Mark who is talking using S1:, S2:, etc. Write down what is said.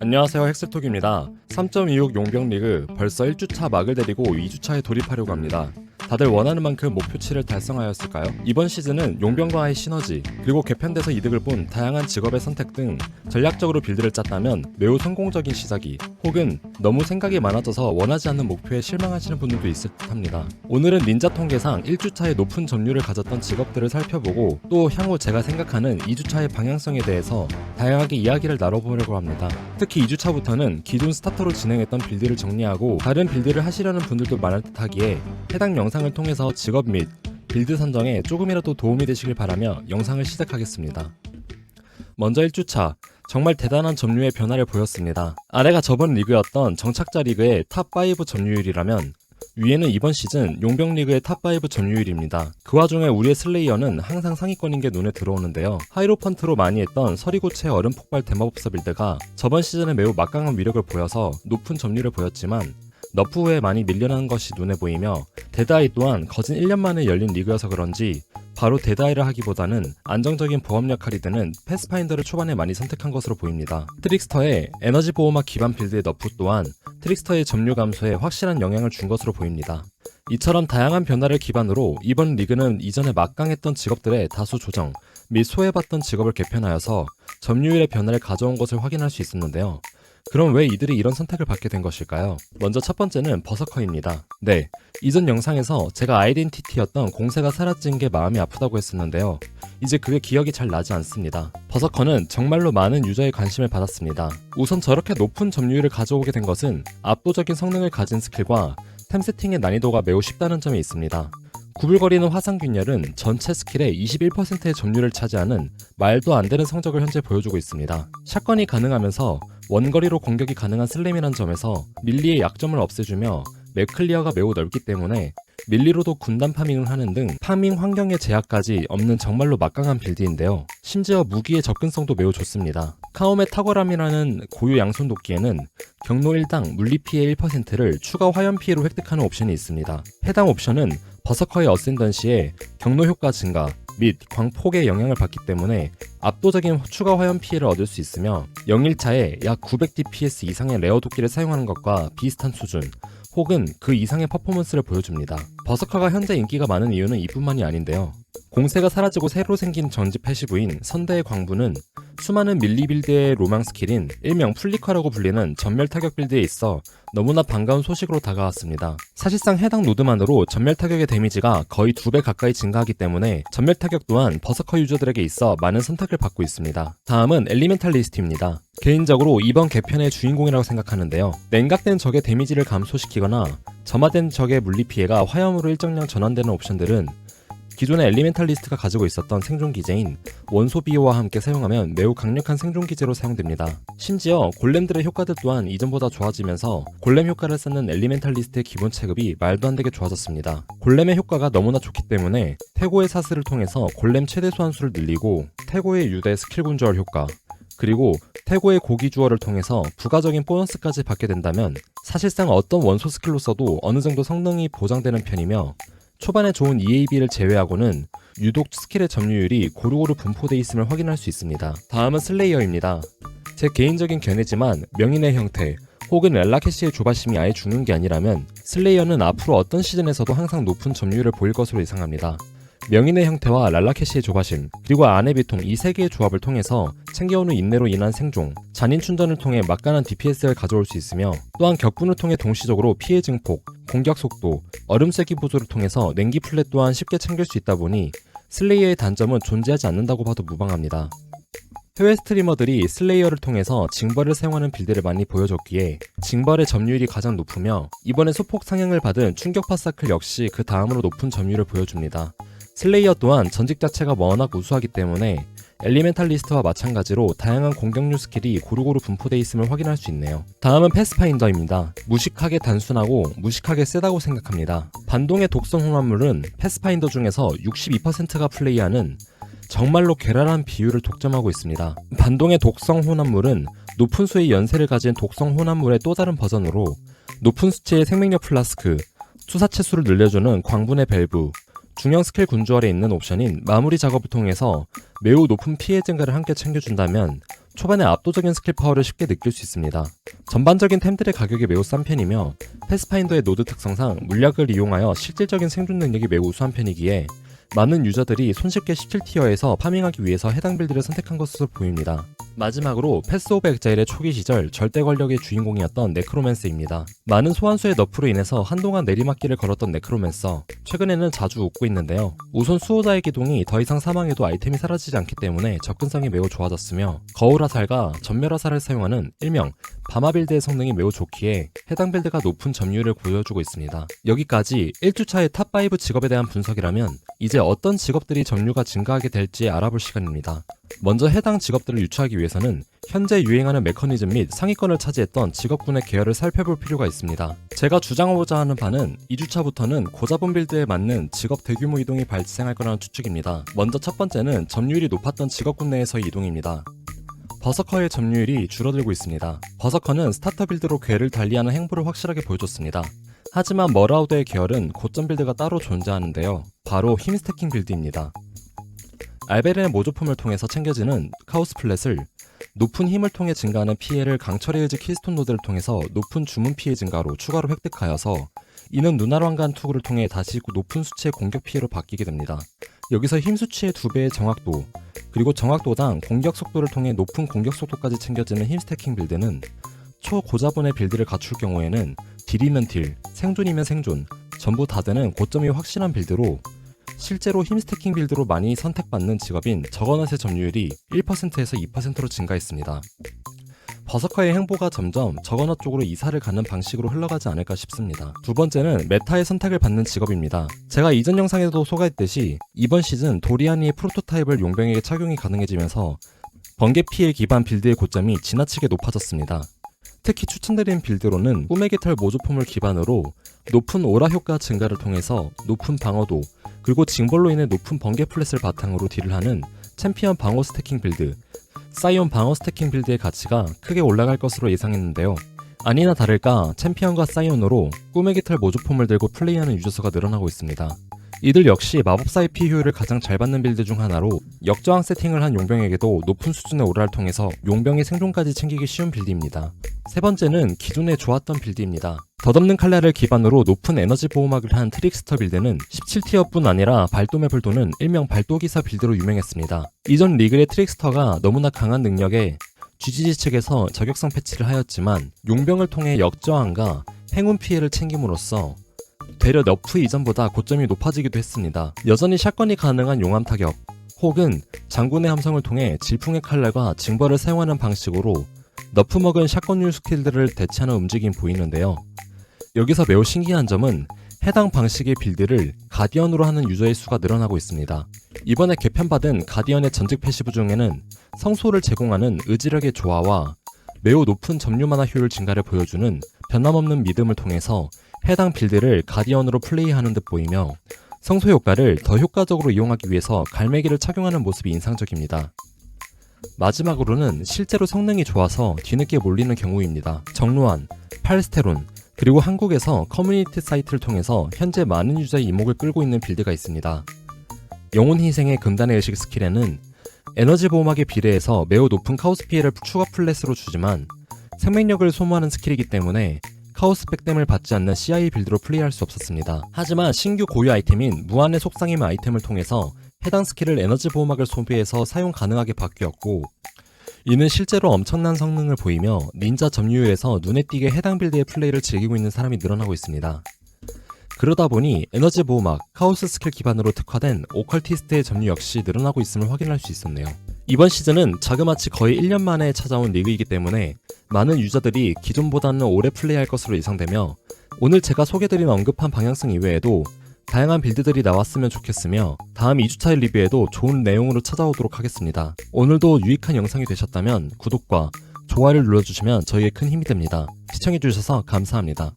S1: 안녕하세요 헥스톡입니다. 3.26 용병 리그 벌써 1주차 막을 내리고 2주차에 돌입하려고 합니다. 다들 원하는 만큼 목표치를 달성하였을까요? 이번 시즌은 용병과의 시너지, 그리고 개편돼서 이득을 본 다양한 직업의 선택 등 전략적으로 빌드를 짰다면 매우 성공적인 시작이, 혹은 너무 생각이 많아져서 원하지 않는 목표에 실망하시는 분들도 있을 듯합니다. 오늘은 닌자 통계상 1주차에 높은 점유율을 가졌던 직업들을 살펴보고 또 향후 제가 생각하는 2주차의 방향성에 대해서 다양하게 이야기를 나눠보려고 합니다. 특히 2주차부터는 기존 스타터로 진행했던 빌드를 정리하고 다른 빌드를 하시려는 분들도 많을 듯하기에 해당 영상 을 통해서 직업 및 빌드 선정에 조금이라도 도움이 되시길 바라며 영상을 시작하겠습니다. 먼저 1주차 정말 대단한 점유의 변화를 보였습니다. 아래가 저번 리그였던 정착자 리그의 탑5 점유율이라면 위에는 이번 시즌 용병 리그의 탑5 점유율입니다. 그 와중에 우리의 슬레이어는 항상 상위권인 게 눈에 들어오는데요. 하이로펀트로 많이 했던 서리고체 얼음 폭발 대마법사 빌드가 저번 시즌에 매우 막강한 위력을 보여서 높은 점유율을 보였지만 너프 후에 많이 밀려나는 것이 눈에 보이며 데드아이 또한 거진 1년 만에 열린 리그여서 그런지 바로 데드아이를 하기보다는 안정적인 보험 역할이 되는 패스파인더를 초반에 많이 선택한 것으로 보입니다. 트릭스터의 에너지 보호막 기반 빌드의 너프 또한 트릭스터의 점유 감소에 확실한 영향을 준 것으로 보입니다. 이처럼 다양한 변화를 기반으로 이번 리그는 이전에 막강했던 직업들의 다수 조정 및 소외받던 직업을 개편하여서 점유율의 변화를 가져온 것을 확인할 수 있었는데요. 그럼 왜 이들이 이런 선택을 받게 된 것일까요? 먼저 첫 번째는 버서커입니다. 네, 이전 영상에서 제가 아이덴티티였던 공세가 사라진 게 마음이 아프다고 했었는데요. 이제 그게 기억이 잘 나지 않습니다. 버서커는 정말로 많은 유저의 관심을 받았습니다. 우선 저렇게 높은 점유율을 가져오게 된 것은 압도적인 성능을 가진 스킬과 템 세팅의 난이도가 매우 쉽다는 점에 있습니다. 구불거리는 화상균열은 전체 스킬의 21%의 점유율을 차지하는 말도 안 되는 성적을 현재 보여주고 있습니다. 샷건이 가능하면서 원거리로 공격이 가능한 슬램이란 점에서 밀리의 약점을 없애주며 맵 클리어가 매우 넓기 때문에 밀리로도 군단 파밍을 하는 등 파밍 환경의 제약까지 없는 정말로 막강한 빌드인데요. 심지어 무기의 접근성도 매우 좋습니다. 카움의 탁월함이라는 고유 양손 도끼에는 경로 1당 물리 피해 1%를 추가 화염 피해로 획득하는 옵션이 있습니다. 해당 옵션은 버서커의 어센던시에 경로 효과 증가 및 광폭의 영향을 받기 때문에 압도적인 추가 화염 피해를 얻을 수 있으며 0일차에 약 900dps 이상의 레어 도끼를 사용하는 것과 비슷한 수준 혹은 그 이상의 퍼포먼스를 보여줍니다. 버서커가 현재 인기가 많은 이유는 이뿐만이 아닌데요. 공세가 사라지고 새로 생긴 전지 패시브인 선대의 광부는 수많은 밀리 빌드의 로망 스킬인 일명 플리커라고 불리는 전멸 타격 빌드에 있어 너무나 반가운 소식으로 다가왔습니다. 사실상 해당 노드만으로 전멸 타격의 데미지가 거의 두 배 가까이 증가하기 때문에 전멸 타격 또한 버서커 유저들에게 있어 많은 선택을 받고 있습니다. 다음은 엘리멘탈리스트입니다. 개인적으로 이번 개편의 주인공이라고 생각하는데요. 냉각된 적의 데미지를 감소시키거나 점화된 적의 물리 피해가 화염으로 일정량 전환되는 옵션들은 기존의 엘리멘탈리스트가 가지고 있었던 생존 기제인 원소 비호와 함께 사용하면 매우 강력한 생존 기제로 사용됩니다. 심지어 골렘들의 효과들 또한 이전보다 좋아지면서 골렘 효과를 쌓는 엘리멘탈리스트의 기본 체급이 말도 안 되게 좋아졌습니다. 골렘의 효과가 너무나 좋기 때문에 태고의 사슬을 통해서 골렘 최대 소환수를 늘리고 태고의 유대 스킬 군주얼 효과 그리고 태고의 고기 주얼을 통해서 부가적인 보너스까지 받게 된다면 사실상 어떤 원소 스킬로 써도 어느 정도 성능이 보장되는 편이며 초반에 좋은 EAB를 제외하고는 유독 스킬의 점유율이 고루고루 분포되어 있음을 확인할 수 있습니다. 다음은 슬레이어입니다. 제 개인적인 견해지만 명인의 형태 혹은 렐라캐시의 조바심이 아예 죽는 게 아니라면 슬레이어는 앞으로 어떤 시즌에서도 항상 높은 점유율을 보일 것으로 예상합니다. 명인의 형태와 랄라캐시의 조바심, 그리고 아네비통 이 세 개의 조합을 통해서 챙겨오는 인내로 인한 생존, 잔인 충전을 통해 막강한 DPS를 가져올 수 있으며 또한 격분을 통해 동시적으로 피해 증폭, 공격 속도, 얼음 쐐기 보조를 통해서 냉기 플랫 또한 쉽게 챙길 수 있다 보니 슬레이어의 단점은 존재하지 않는다고 봐도 무방합니다. 해외 스트리머들이 슬레이어를 통해서 징벌을 사용하는 빌드를 많이 보여줬기에 징벌의 점유율이 가장 높으며 이번에 소폭 상향을 받은 충격파 사클 역시 그 다음으로 높은 점유율을 보여줍니다. 슬레이어 또한 전직 자체가 워낙 우수하기 때문에 엘리멘탈리스트와 마찬가지로 다양한 공격류 스킬이 고루고루 분포되어 있음을 확인할 수 있네요. 다음은 패스파인더입니다. 무식하게 단순하고 무식하게 세다고 생각합니다. 반동의 독성 혼합물은 패스파인더 중에서 62%가 플레이하는 정말로 괴랄한 비율을 독점하고 있습니다. 반동의 독성 혼합물은 높은 수의 연세를 가진 독성 혼합물의 또 다른 버전으로 높은 수치의 생명력 플라스크, 투사체 수를 늘려주는 광분의 밸브, 중형 스킬 군주얼에 있는 옵션인 마무리 작업을 통해서 매우 높은 피해 증가를 함께 챙겨준다면 초반에 압도적인 스킬 파워를 쉽게 느낄 수 있습니다. 전반적인 템들의 가격이 매우 싼 편이며 패스파인더의 노드 특성상 물약을 이용하여 실질적인 생존 능력이 매우 우수한 편이기에 많은 유저들이 손쉽게 17티어에서 파밍하기 위해서 해당 빌드를 선택한 것으로 보입니다. 마지막으로 패스 오브 엑자일의 초기 시절 절대 권력의 주인공이었던 네크로맨스입니다. 많은 소환수의 너프로 인해서 한동안 내리막길을 걸었던 네크로맨서 최근에는 자주 웃고 있는데요. 우선 수호자의 기동이 더 이상 사망해도 아이템이 사라지지 않기 때문에 접근성이 매우 좋아졌으며 거울 화살과 전멸 화살을 사용하는 일명 바마 빌드의 성능이 매우 좋기에 해당 빌드가 높은 점유율을 보여주고 있습니다. 여기까지 1주차의 탑5 직업에 대한 분석이라면 이제 어떤 직업들이 점유가 증가하게 될지 알아볼 시간입니다. 먼저 해당 직업들을 유추하기 위해서는 현재 유행하는 메커니즘 및 상위권을 차지했던 직업군의 계열을 살펴볼 필요가 있습니다. 제가 주장하고자 하는 바는 2주차부터는 고자본 빌드에 맞는 직업 대규모 이동이 발생할 거라는 추측입니다. 먼저 첫 번째는 점유율이 높았던 직업군 내에서의 이동입니다. 버서커의 점유율이 줄어들고 있습니다. 버서커는 스타터 빌드로 괴를 달리하는 행보를 확실하게 보여줬습니다. 하지만 머라우드의 계열은 고점 빌드가 따로 존재하는데요. 바로 힘 스태킹 빌드입니다. 알베르의 모조품을 통해서 챙겨지는 카오스 플랫을 높은 힘을 통해 증가하는 피해를 강철의 의지 키스톤 노드를 통해서 높은 주문 피해 증가로 추가로 획득하여서 이는 눈화랑간 투구를 통해 다시 높은 수치의 공격 피해로 바뀌게 됩니다. 여기서 힘 수치의 두 배의 정확도 그리고 정확도당 공격 속도를 통해 높은 공격 속도까지 챙겨지는 힘 스태킹 빌드는 초고자본의 빌드를 갖출 경우에는 딜이면 딜, 생존이면 생존, 전부 다 되는 고점이 확실한 빌드로 실제로 힘 스태킹 빌드로 많이 선택받는 직업인 저거넛의 점유율이 1%에서 2%로 증가했습니다. 버서커의 행보가 점점 저거넛 쪽으로 이사를 가는 방식으로 흘러가지 않을까 싶습니다. 두 번째는 메타의 선택을 받는 직업입니다. 제가 이전 영상에도 소개했듯이 이번 시즌 도리아니의 프로토타입을 용병에게 착용이 가능해지면서 번개 피해 기반 빌드의 고점이 지나치게 높아졌습니다. 특히 추천드린 빌드로는 꿈의 깃털 모조품을 기반으로 높은 오라 효과 증가를 통해서 높은 방어도 그리고 징벌로 인해 높은 번개 플랫을 바탕으로 딜을 하는 챔피언 방어 스태킹 빌드 사이온 방어 스태킹 빌드의 가치가 크게 올라갈 것으로 예상했는데요. 아니나 다를까 챔피언과 사이온으로 꿈의 깃털 모조품을 들고 플레이하는 유저수가 늘어나고 있습니다. 이들 역시 마법사의 피 효율을 가장 잘 받는 빌드 중 하나로 역저항 세팅을 한 용병에게도 높은 수준의 오라를 통해서 용병의 생존까지 챙기기 쉬운 빌드입니다. 세 번째는 기존에 좋았던 빌드입니다. 덧없는 칼날을 기반으로 높은 에너지 보호막을 한 트릭스터 빌드는 17티어뿐 아니라 발도맵을 도는 일명 발도기사 빌드로 유명했습니다. 이전 리그의 트릭스터가 너무나 강한 능력에 GGG 측에서 저격성 패치를 하였지만 용병을 통해 역저항과 행운 피해를 챙김으로써 되려 너프 이전보다 고점이 높아지기도 했습니다. 여전히 샷건이 가능한 용암 타격 혹은 장군의 함성을 통해 질풍의 칼날과 징벌을 사용하는 방식으로 너프 먹은 샷건류 스킬들을 대체하는 움직임 보이는데요. 여기서 매우 신기한 점은 해당 방식의 빌드를 가디언으로 하는 유저의 수가 늘어나고 있습니다. 이번에 개편받은 가디언의 전직 패시브 중에는 성소를 제공하는 의지력의 조화와 매우 높은 점유 만화 효율 증가를 보여주는 변함없는 믿음을 통해서 해당 빌드를 가디언으로 플레이하는 듯 보이며 성소 효과를 더 효과적으로 이용하기 위해서 갈매기를 착용하는 모습이 인상적입니다. 마지막으로는 실제로 성능이 좋아서 뒤늦게 몰리는 경우입니다. 정로한, 팔스테론, 그리고 한국에서 커뮤니티 사이트를 통해서 현재 많은 유저의 이목을 끌고 있는 빌드가 있습니다. 영혼 희생의 금단의 의식 스킬에는 에너지 보호막에 비례해서 매우 높은 카오스 피해를 추가 플랫으로 주지만 생명력을 소모하는 스킬이기 때문에 카오스 백댐을 받지 않는 CI 빌드로 플레이할 수 없었습니다. 하지만 신규 고유 아이템인 무한의 속상임 아이템을 통해서 해당 스킬을 에너지 보호막을 소비해서 사용 가능하게 바뀌었고 이는 실제로 엄청난 성능을 보이며 닌자 점유율에서 눈에 띄게 해당 빌드의 플레이를 즐기고 있는 사람이 늘어나고 있습니다. 그러다 보니 에너지 보호막, 카오스 스킬 기반으로 특화된 오컬티스트의 점유 역시 늘어나고 있음을 확인할 수 있었네요. 이번 시즌은 자그마치 거의 1년 만에 찾아온 리그이기 때문에 많은 유저들이 기존보다는 오래 플레이할 것으로 예상되며 오늘 제가 소개드린 언급한 방향성 이외에도 다양한 빌드들이 나왔으면 좋겠으며 다음 2주차 리뷰에도 좋은 내용으로 찾아오도록 하겠습니다. 오늘도 유익한 영상이 되셨다면 구독과 좋아요를 눌러주시면 저희의 큰 힘이 됩니다. 시청해주셔서 감사합니다.